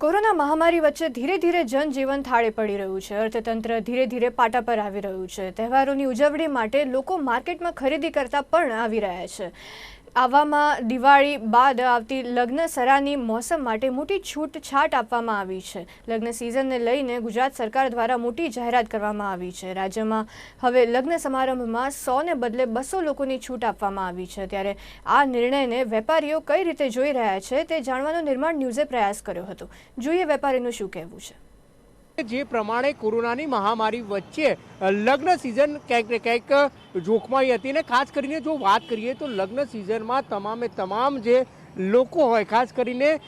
Corona મહામારી વચ્ચે ધીરે ધીરે જનજીવન થાળે પડી રહ્યું છે. અર્થતંત્ર ધીરે ધીરે પાટા પર આવી રહ્યું છે. તહેવારોની ઉજવણી માટે લોકો માર્કેટમાં ખરીદી કરતા પણ આવી રહ્યા છે. આવામાં દિવાળી બાદ આવતી લગ્ન સરાની મોસમ માટે મોટી છૂટછાટ આપવામાં આવી છે. લગ્ન સિઝનને લઈને ગુજરાત સરકાર દ્વારા મોટી જાહેરાત કરવામાં આવી છે. રાજ્યમાં હવે લગ્ન સમારંભમાં સોને બદલે બસો લોકોની છૂટ આપવામાં આવી છે. ત્યારે આ નિર્ણયને વેપારીઓ કઈ રીતે જોઈ રહ્યા છે તે જાણવાનો નિર્માણ ન્યૂઝે પ્રયાસ કર્યો હતો. જોઈએ વેપારીનું શું કહેવું છે. જે પ્રમાણે કોરોનાની મહામારી વચ્ચે લગ્ન સિઝન ક્યાંક ને ક્યાંક જોખમાઈ હતી ને ખાસ કરીને જો વાત કરીએ તો લગ્ન સિઝનમાં તમામે તમામ જે લોકો હોય, ખાસ કરીને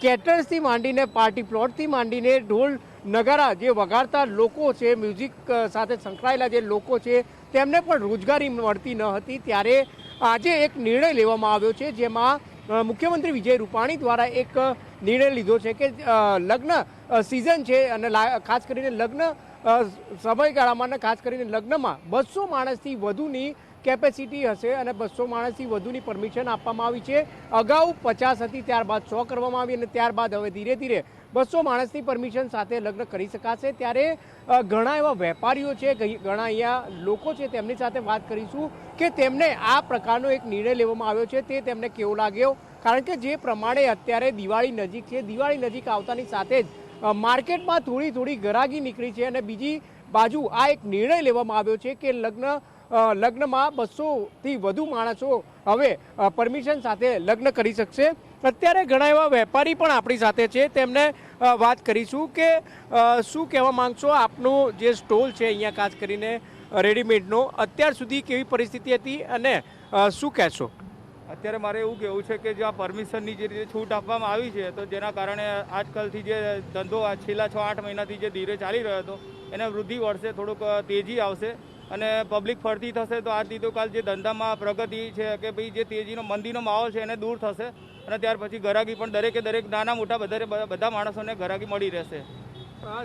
કેટર્સથી માંડીને પાર્ટી પ્લોટથી માંડીને ઢોલ નગારા જે વગાડતા લોકો છે મ્યુઝિક સાથે સંકળાયેલા જે લોકો છે, તેમને પણ રોજગારી મળતી ન હતી. ત્યારે આજે એક નિર્ણય લેવામાં આવ્યો છે જેમાં મુખ્યમંત્રી વિજય રૂપાણી દ્વારા એક નિર્ણય લીધો છે કે લગ્ન સિઝન છે અને ખાસ કરીને લગ્ન સમયગાળામાં ખાસ કરીને લગ્નમાં બસો માણસથી વધુની કેપેસિટી હશે અને બસો માણસથી વધુની પરમિશન આપવામાં આવી છે. અગાઉ પચાસ હતી, ત્યારબાદ સો કરવામાં આવી અને ત્યારબાદ હવે ધીરે ધીરે બસો માણસની પરમિશન સાથે લગ્ન કરી શકાશે. ત્યારે ઘણા એવા વેપારીઓ છે ઘણા અહીંયા લોકો છે, તેમની સાથે વાત કરીશું કે તેમને આ પ્રકારનો એક નિર્ણય લેવામાં આવ્યો છે. તે તેમને કેવો લાગ્યો? કારણ કે જે પ્રમાણે અત્યારે દિવાળી નજીક છે, દિવાળી નજીક આવતાની સાથે જ માર્કેટમાં થોડી થોડી ગરાગી નીકળી છે અને બીજી બાજુ આ એક નિર્ણય લેવામાં આવ્યો છે કે લગ્ન લગ્નમાં બસોથી વધુ માણસો હવે પરમિશન સાથે લગ્ન કરી શકશે. અત્યારે ઘણા એવા વેપારી પણ આપણી સાથે છે. તેમને વાત કરીશું કે શું કહેવા માંગશો આપનું જે સ્ટોલ છે અહીંયા ખાસ કરીને રેડીમેડનો? અત્યાર સુધી કેવી પરિસ્થિતિ હતી અને શું કહેશો? અત્યારે મારે એવું કહેવું છે કે જે આ પરમિશનની જે રીતે છૂટ આપવામાં આવી છે, તો જેના કારણે આજકાલથી જે ધંધો છેલ્લા છ આઠ મહિનાથી જે ધીરે ચાલી રહ્યો હતો, એને વૃદ્ધિ વળશે, થોડુંક તેજી આવશે. અને પબ્લિક ફરતી થશે તો આજથી તો કાલ જે ધંધામાં પ્રગતિ છે કે ભાઈ જે તેજીનો, મંદીનો માહોલ છે એને દૂર થશે અને ત્યાર પછી ગરાગી પણ દરેકે દરેક નાના મોટા બધા બધા માણસોને ગરાગી મળી રહેશે.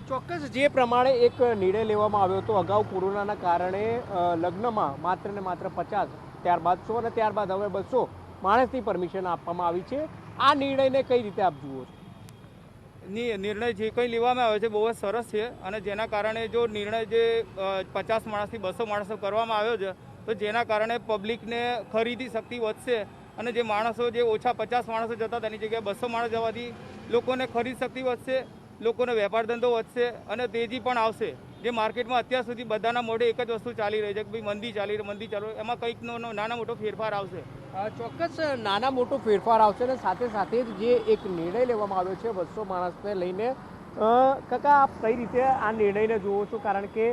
ચોક્કસ જે પ્રમાણે એક નિર્ણય લેવામાં આવ્યો હતો અગાઉ કોરોનાના કારણે લગ્નમાં માત્ર ને માત્ર પચાસ, ત્યારબાદ સો અને ત્યારબાદ હવે બસો માણસની પરમિશન આપવામાં આવી છે. આ નિર્ણયને કઈ રીતે આપ જુઓ છો? ની નિર્ણય જે કંઈ લેવામાં આવ્યો છે બહુ જ સરસ છે. અને જેના કારણે જો નિર્ણય જે પચાસ માણસથી બસો માણસો કરવામાં આવ્યો છે, તો જેના કારણે પબ્લિકને ખરીદી શક્તિ વધશે. અને જે માણસો જે ઓછા પચાસ માણસો જતા તેની જગ્યાએ બસો માણસ જવાથી લોકોને ખરીદ શક્તિ વધશે, લોકોને વેપાર ધંધો વધશે અને તેજી પણ આવશે. જે માર્કેટમાં અત્યાર સુધી બધાના મોઢે એક જ વસ્તુ ચાલી રહી છે કે ભાઈ મંદી ચાલી રહી મંદી ચાલુ એમાં કંઈક નો નો નાના મોટો ફેરફાર આવશે. ચોક્કસ નાના મોટો ફેરફાર આવશે અને સાથે સાથે જ જે એક નિર્ણય લેવામાં આવ્યો છે બસો માણસને લઈને કાકા આપ કઈ રીતે આ નિર્ણયને જુઓ છો? કારણ કે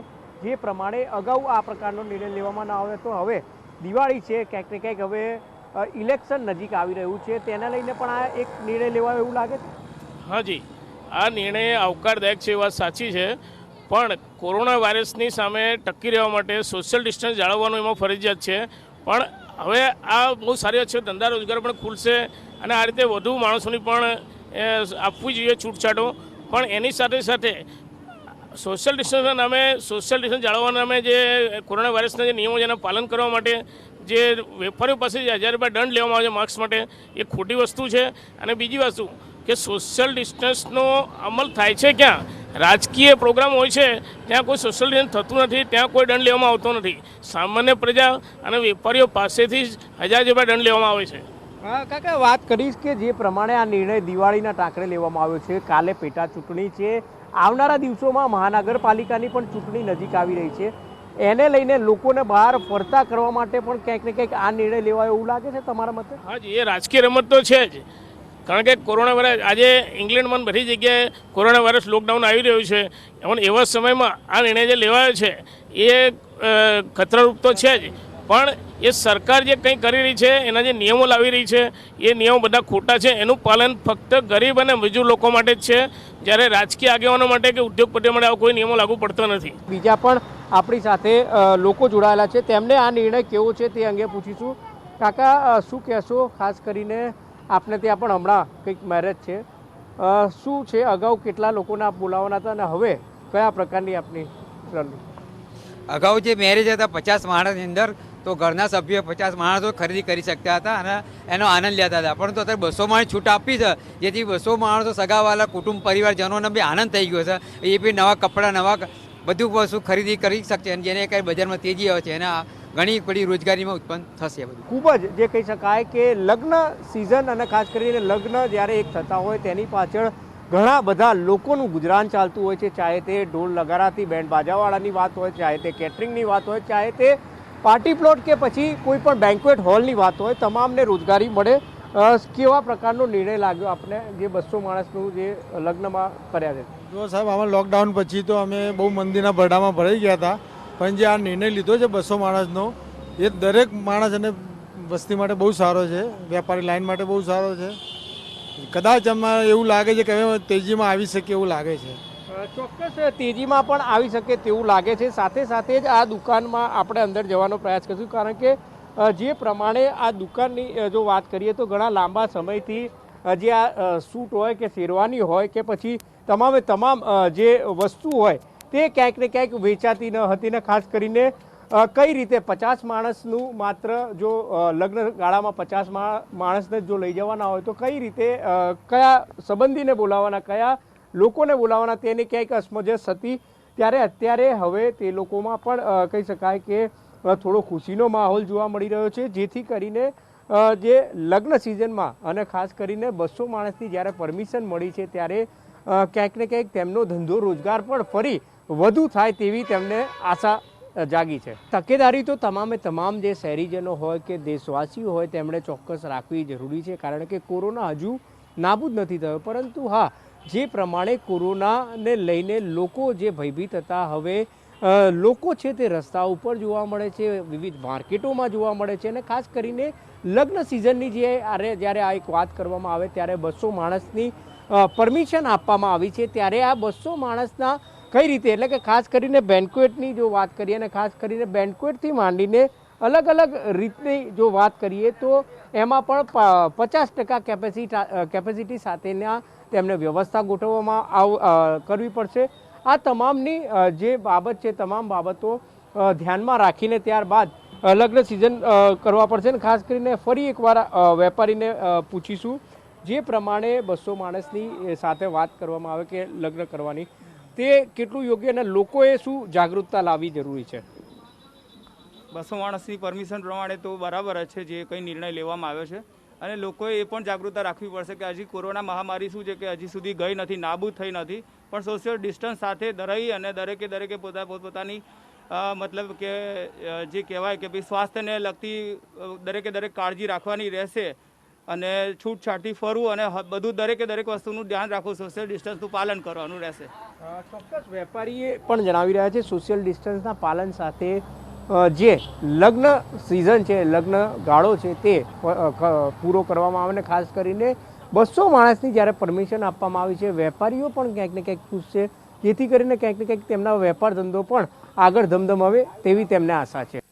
જે પ્રમાણે અગાઉ આ પ્રકારનો નિર્ણય લેવામાં ન આવે તો હવે દિવાળી છે ક્યાંક ને ક્યાંક હવે ઇલેક્શન નજીક આવી રહ્યું છે તેના લઈને પણ આ એક નિર્ણય લેવાયો એવું લાગે છે? હાજી આ નિર્ણય આવકારદાયક છે એ વાત સાચી છે. પણ કોરોના વાયરસની સામે ટકી રહેવા માટે સોશિયલ ડિસ્ટન્સ જાળવવાનું એમાં ફરજિયાત છે. પણ હવે આ બહુ સારી છે, ધંધા રોજગાર પણ ખુલશે અને આ રીતે વધુ માણસોની પણ આપવી જોઈએ છૂટછાટો. પણ એની સાથે સાથે સોશિયલ ડિસ્ટન્સના નામે સોશિયલ ડિસ્ટન્સ જાળવવાના નામે જે કોરોના વાયરસના જે નિયમો છે પાલન કરવા માટે જે વેપારીઓ પાસે હજાર રૂપિયા દંડ લેવામાં આવે છે માસ્ક માટે, એ ખોટી વસ્તુ છે. અને બીજી વસ્તુ, કે સોશિયલ ડિસ્ટન્સનો અમલ થાય છે ક્યાં? રાજકીય પ્રોગ્રામ હોય છે ત્યાં કોઈ સોશિયલ ડિસ્ટન્સ થતું નથી ત્યાં કોઈ દંડ લેવામાં આવતો નથી. સામાન્ય પ્રજા અને વેપારીઓ પાસેથી જ હજાર રૂપિયા દંડ લેવામાં આવે છે. હા કાકા વાત કરીશ કે જે પ્રમાણે આ નિર્ણય દિવાળીના ટાંકરે લેવામાં આવ્યો છે કાલે પેટા ચૂંટણી છે. આવનારા દિવસોમાં મહાનગરપાલિકાની પણ ચૂંટણી નજીક આવી રહી છે. એને લઈને લોકોને બહાર ફરતા કરવા માટે પણ ક્યાંક ને ક્યાંક આ નિર્ણય લેવાયો એવું લાગે છે તમારા મતે? હાજી એ રાજકીય રમત તો છે જ. કારણ કે કોરોના વાયરસ આજે ઇંગ્લેન્ડમાં બધી જગ્યાએ કોરોના વાયરસ લોકડાઉન આવી રહ્યું છે. પણ એવા સમયમાં આ નિર્ણય જે લેવાયો છે, એ ખતરારૂપ તો છે જ. પણ એ સરકાર જે કંઈ કરી રહી છે, એના જે નિયમો લાવી રહી છે, એ નિયમો બધા ખોટા છે. એનું પાલન ફક્ત ગરીબ અને મજૂર લોકો માટે જ છે. જ્યારે રાજકીય આગેવાનો માટે કે ઉદ્યોગપતિઓ માટે આવો કોઈ નિયમો લાગુ પડતો નથી. બીજા પણ આપણી સાથે લોકો જોડાયેલા છે. તેમને આ નિર્ણય કેવો છે તે અંગે પૂછીશું. કાકા શું કહેશો ખાસ કરીને આપને ત્યાં પણ હમણાં કંઈક મેરેજ છે. શું છે અગાઉ કેટલા લોકોને આપ બોલાવવાના હતા અને હવે કયા પ્રકારની આપની રણનીતિ? અગાઉ જે મેરેજ હતા પચાસ માણસની અંદર, તો ઘરના સભ્યો પચાસ માણસો ખરીદી કરી શકતા હતા અને એનો આનંદ લેતા હતા. પરંતુ અત્યારે બસો માણસ છૂટ આપી છે, જેથી બસો માણસો સગાવાલા, કુટુંબ પરિવારજનોને બી આનંદ થઈ ગયો છે. એ બી નવા કપડાં, નવા બધું વસ્તુ ખરીદી કરી શકશે અને જેને કંઈ બજારમાં તેજી આવે છે, એના ઘણી બધી રોજગારીમાં ઉત્પન્ન થશે બધું. ખૂબ જ જે કહી શકાય કે લગ્ન સિઝન અને ખાસ કરીને લગ્ન જ્યારે એક થતા હોય તેની પાછળ ઘણા બધા લોકોનું ગુજરાન ચાલતું હોય છે. ચાહે તે ઢોલ નગારાથી બેન્ડ બાજાવાળાની વાત હોય ચાહે તે કેટરિંગની વાત હોય ચાહે તે પાર્ટી પ્લોટ કે પછી કોઈ પણ બેન્ક્વેટ હોલની વાત હોય તમામને રોજગારી મળે. કેવા પ્રકારનો નિર્ણય લાગ્યો આપને જે બસો માણસનું જે લગ્નમાં કર્યા છે? જો સાહેબ આમાં લોકડાઉન પછી તો અમે બહુ મંદિરના ભરડામાં ભરાઈ ગયા હતા. પણ જે આ નિર્ણય લીધો છે બસો માણસનો, એ દરેક માણસ અને વસ્તી માટે બહુ સારો છે, વેપારી લાઈન માટે બહુ સારો છે. કદાચ અમારે એવું લાગે છે કે હવે તેજીમાં આવી શકે એવું લાગે છે. ચોક્કસ તેજીમાં પણ આવી શકે તેવું લાગે છે. સાથે સાથે જ આ દુકાનમાં આપણે અંદર જવાનો પ્રયાસ કરીશું, કારણ કે જે પ્રમાણે આ દુકાનની જો વાત કરીએ તો ઘણા લાંબા સમયથી જે આ સૂટ હોય કે શેરવાની હોય કે પછી તમામે તમામ જે વસ્તુ હોય તે ક્યાંક ને ક્યાંક વેચાતી ન હતી ને ખાસ કરીને કઈ રીતે પચાસ માણસનું માત્ર જો લગ્ન ગાળામાં પચાસ માણસને જ લઈ જવાના હોય તો કઈ રીતે કયા સંબંધીને બોલાવવાના, કયા લોકોને બોલાવવાના તેને ક્યાંક અસમંજસ હતી. ત્યારે અત્યારે હવે તે લોકોમાં પણ કહી શકાય કે થોડો ખુશીનો માહોલ જોવા મળી રહ્યો છે. જેથી કરીને જે લગ્ન સિઝનમાં અને ખાસ કરીને બસો માણસની જ્યારે પરમિશન મળી છે ત્યારે ક્યાંક ને ક્યાંક તેમનો ધંધો રોજગાર પણ ફરી વધુ થાય તેવી તેમને આશા જાગી છે. તકેદારી તો તમામે તમામ જે શહેરીજનો હોય કે દેશવાસીઓ હોય તેમણે ચોક્કસ રાખવી જરૂરી છે, કારણ કે કોરોના હજુ નાબૂદ નથી થયો. પરંતુ હા, જે પ્રમાણે કોરોનાને લઈને લોકો જે ભયભીત હતા, હવે લોકો છે તે રસ્તા ઉપર જોવા મળે છે, વિવિધ માર્કેટોમાં જોવા મળે છે અને ખાસ કરીને લગ્ન સિઝનની જે આરે, જ્યારે આ એક વાત કરવામાં આવે, ત્યારે બસો માણસની પરમિશન આપવામાં આવી છે, ત્યારે આ બસો માણસના કઈ રીતે? એટલે કે ખાસ કરીને બેન્કવેટની જો વાત કરીએ અને ખાસ કરીને બેન્કવેટથી માંડીને અલગ અલગ રીતની જો વાત કરીએ તો એમાં પણ પચાસ ટકા કેપેસિટી કેપેસિટી સાથેના તેમને વ્યવસ્થા ગોઠવવામાં આવ કરવી પડશે. આ તમામની જે બાબત છે, તમામ બાબતો ધ્યાનમાં રાખીને ત્યારબાદ લગ્ન સિઝન કરવા પડશે. અને ખાસ કરીને ફરી એકવાર વેપારીને પૂછીશું. જે પ્રમાણે બસો માણસની સાથે વાત કરવામાં આવે કે લગ્ન કરવાની તે કેટલું યોગ્ય અને લોકોએ શું જાગૃતતા લાવવી જરૂરી છે? બસો માણસની પરમિશન પ્રમાણે તો બરાબર છે જે કંઈ નિર્ણય લેવામાં આવ્યો છે. અને લોકોએ એ પણ જાગૃતતા રાખવી પડશે કે હજી કોરોના મહામારી શું છે કે હજી સુધી ગઈ નથી, નાબૂદ થઈ નથી. પણ સોશિયલ ડિસ્ટન્સ સાથે રહી અને દરેકે દરેકે પોતા પોતપોતાની મતલબ કે જે કહેવાય કે ભાઈ સ્વાસ્થ્યને લગતી દરેકે દરેક કાળજી રાખવાની રહેશે. અને છૂટછાટથી ફરવું અને બધું દરેકે દરેક વસ્તુનું ધ્યાન રાખવું સોશિયલ ડિસ્ટન્સનું પાલન કરવાનું રહેશે. ચોક્કસ વેપારીએ પણ જણાવી રહ્યા છે સોશિયલ ડિસ્ટન્સના પાલન સાથે જે લગ્ન સિઝન છે, લગ્ન ગાળો છે તે પૂરો કરવામાં આવે ને ખાસ કરીને બસો માણસની જ્યારે પરમિશન આપવામાં આવી છે, વેપારીઓ પણ ક્યાંક ને ક્યાંક ખુશ છે, જેથી કરીને ક્યાંક ને ક્યાંક તેમના વેપાર ધંધો પણ આગળ ધમધમાવે તેવી તેમને આશા છે.